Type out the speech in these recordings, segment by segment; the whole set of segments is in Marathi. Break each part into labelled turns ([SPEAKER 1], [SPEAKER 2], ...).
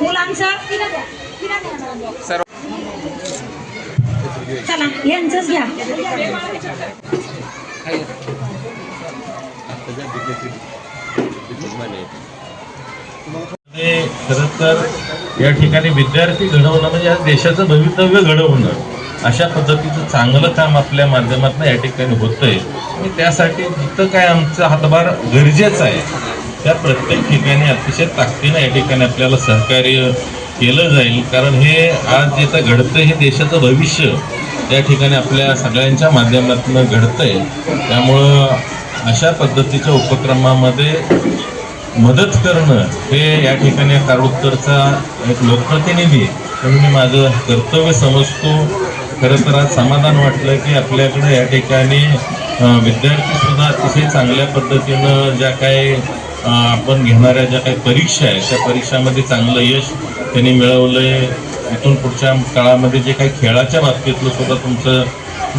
[SPEAKER 1] मुलांचं?
[SPEAKER 2] सर्व
[SPEAKER 1] चला यांचंच घ्या.
[SPEAKER 3] ते खरं तर या ठिकाणी विद्यार्थी घडवणं म्हणजे या देशाचं भवितव्य घडवणं. अशा पद्धतीचं चांगलं काम आपल्या माध्यमातून या ठिकाणी होतंय. आणि त्यासाठी जिथं काय आमचा हातभार गरजेचा आहे. त्या प्रत्येक ठिकाणी अतिशय ताकदीनं या ठिकाणी आपल्याला सहकार्य केलं जाईल. कारण हे आज जिथं घडतं हे देशाचं भविष्य त्या ठिकाणी आपल्या सगळ्यांच्या माध्यमातून घडतं आहे त्यामुळं अशा पद्धतीच्या उपक्रमामध्ये मदत करणं हे या ठिकाणी कारोत्तरचा एक लोकप्रतिनिधी म्हणून मी माझं कर्तव्य समजतो. खरं तर आज समाधान वाटलं की आपल्याकडे या ठिकाणी विद्यार्थीसुद्धा अतिशय चांगल्या पद्धतीनं ज्या काही आपण घेणाऱ्या ज्या काही परीक्षा आहेत त्या परीक्षामध्ये चांगलं यश त्यांनी मिळवलं आहे इथून पुढच्या काळामध्ये जे काही खेळाच्या बाबतीतलं सुद्धा तुमचं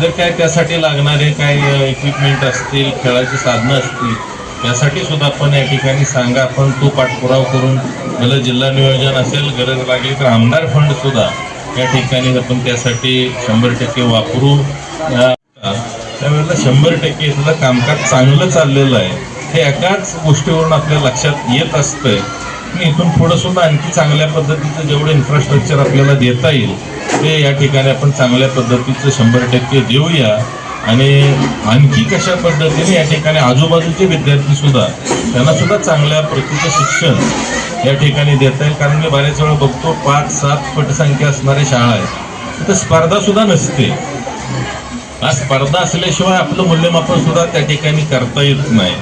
[SPEAKER 3] जर काय त्यासाठी लागणारे काय इक्विपमेंट असतील खेळाची साधनं असतील यासाठी सुद्धा आपण या ठिकाणी सांगा. आपण तो पाठपुरावा करून मला जिल्हा नियोजन असेल गरज लागली तर आमदार फंड सुद्धा या ठिकाणी आपण त्यासाठी शंभर टक्के वापरू. त्यावेळेला शंभर टक्के सुद्धा कामकाज चांगलं चाललेलं आहे. हे एकाच गोष्टीवरून आपल्या लक्षात येत असतंय. की इथून पुढं सुद्धा आणखी चांगल्या पद्धतीचं जेवढं इन्फ्रास्ट्रक्चर आपल्याला देता येईल ते या ठिकाणी आपण चांगल्या पद्धतीचं शंभर टक्के देऊया. आणि आणखी कशा पद्धतीने या ठिकाणी आजूबाजूचे विद्यार्थी सुद्धा त्यांना सुद्धा चांगल्या प्रतीचं शिक्षण या ठिकाणी देता येईल. कारण मी बऱ्याच वेळा बघतो पाच सात पटसंख्या असणाऱ्या शाळा आहेत. तिथं स्पर्धा सुद्धा नसते. स्पर्धा असल्याशिवाय आपलं मूल्यमापन सुद्धा त्या ठिकाणी करता येत नाही.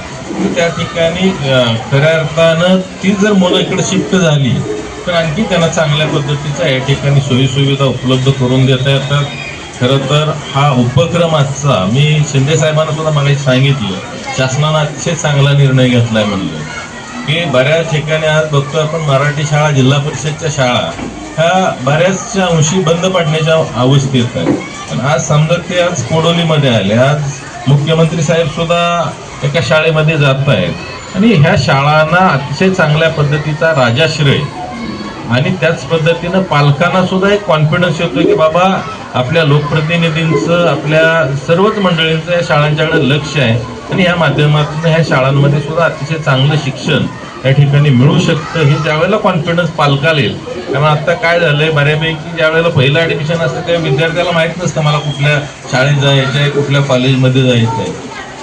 [SPEAKER 3] त्या ठिकाणी खऱ्या अर्थानं ती जर मुलं इकडे शिफ्ट झाली तर आणखी त्यांना चांगल्या पद्धतीचा या ठिकाणी सोयीसुविधा उपलब्ध करून देता येतात. खरं तर हा उपक्रम आजचा मी शिंदे साहेबांना सुद्धा मला सांगितलं शासनानं अतिशय चांगला निर्णय घेतला आहे म्हणलं. की बऱ्याच ठिकाणी आज बघतो आपण मराठी शाळा जिल्हा परिषदच्या शाळा ह्या बऱ्याचशा अंशी बंद पडण्याच्या अवस्थेत आहे पण आज समजा ते आज कोडोलीमध्ये आले आज मुख्यमंत्री साहेब सुद्धा एका शाळेमध्ये जात आहेत आणि ह्या शाळांना अतिशय चांगल्या पद्धतीचा राजाश्रय. आणि त्याच पद्धतीनं पालकांना सुद्धा एक कॉन्फिडन्स येतो की बाबा आपल्या लोकप्रतिनिधींचं आपल्या सर्वच मंडळींचं या शाळांच्याकडे लक्ष आहे. आणि ह्या माध्यमातून ह्या शाळांमध्ये सुद्धा अतिशय चांगलं शिक्षण या ठिकाणी मिळू शकतं. हे ज्यावेळेला कॉन्फिडन्स पालकाला येईल. कारण आता काय झालं आहे बऱ्यापैकी ज्यावेळेला पहिलं ॲडमिशन असतं त्या विद्यार्थ्याला माहीत नसतं मला कुठल्या शाळेत जायचं आहे कुठल्या कॉलेजमध्ये जायचं आहे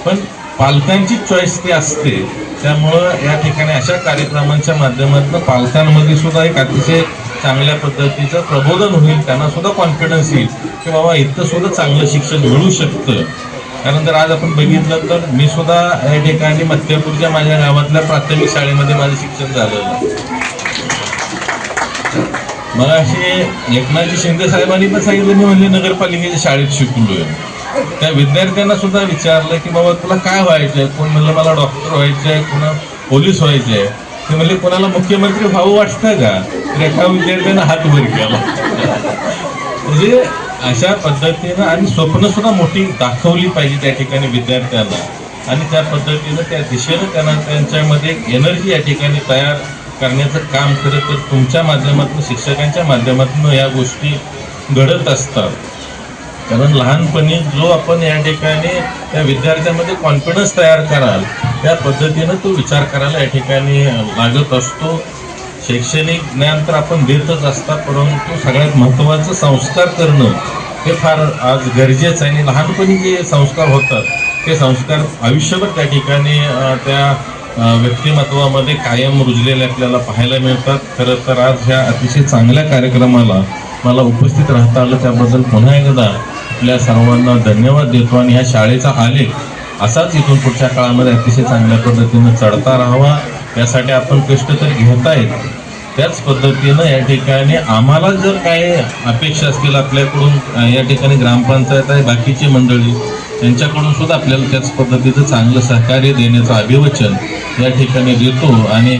[SPEAKER 3] पण पालकांची चॉईस ती असते. त्यामुळं या ठिकाणी अशा कार्यक्रमांच्या माध्यमातून पालकांमध्ये सुद्धा एक अतिशय चांगल्या पद्धतीचं प्रबोधन होईल त्यांना सुद्धा कॉन्फिडन्स येईल की बाबा इथं सुद्धा चांगलं शिक्षण मिळू शकतं. कारण जर आज आपण बघितलं तर मी सुद्धा या ठिकाणी मध्यपूरच्या माझ्या गावातल्या प्राथमिक शाळेमध्ये माझं शिक्षण झालेलं मला असे एकनाथजी शिंदे साहेबांनी पण सांगितलं मी म्हणजे नगरपालिकेच्या शाळेत शिकलोय. त्या विद्यार्थ्यांना सुद्धा विचारलं की बाबा तुला काय व्हायचं आहे कोण म्हणलं मला डॉक्टर व्हायचं आहे कोणा पोलीस व्हायचंय? ते म्हणले कोणाला मुख्यमंत्री व्हावं वाटतं का? तर एका विद्यार्थ्यानं हात वर केला. म्हणजे अशा पद्धतीनं आणि स्वप्न सुद्धा मोठी दाखवली पाहिजे त्या ठिकाणी विद्यार्थ्यांना. आणि त्या पद्धतीनं त्या दिशेनं त्यांना त्यांच्यामध्ये एक एनर्जी या ठिकाणी तयार करण्याचं काम करत तर तुमच्या माध्यमातून शिक्षकांच्या माध्यमातून या गोष्टी घडत असतात. कारण लहानपणी जो आपण या ठिकाणी त्या विद्यार्थ्यांमध्ये कॉन्फिडन्स तयार कराल त्या पद्धतीनं तो विचार करायला या ठिकाणी लागत असतो. शैक्षणिक ज्ञान तर आपण देतच असतात परंतु सगळ्यात महत्त्वाचं संस्कार करणं हे फार आज गरजेचं आहे. आणि लहानपणी जे संस्कार होतात ते संस्कार आयुष्यभर त्या ठिकाणी त्या व्यक्तिमत्वामध्ये कायम रुजलेले आपल्याला पाहायला मिळतात. खरं तर आज ह्या अतिशय चांगल्या कार्यक्रमाला मला उपस्थित राहता आलं त्याबद्दल पुन्हा एकदा आपल्या सर्वांना धन्यवाद देतो आणि ह्या शाळेचा आलेख असाच इथून पुढच्या काळामध्ये अतिशय चांगल्या पद्धतीनं चढता राहावा यासाठी आपण कष्ट तर घेत आहेत त्याच पद्धतीनं या ठिकाणी आम्हाला जर काही अपेक्षा असतील आपल्याकडून या ठिकाणी ग्रामपंचायत आहे बाकीची मंडळी त्यांच्याकडून सुद्धा आपल्याला त्याच पद्धतीचं चांगलं सहकार्य देण्याचं अभिवचन या ठिकाणी देतो आणि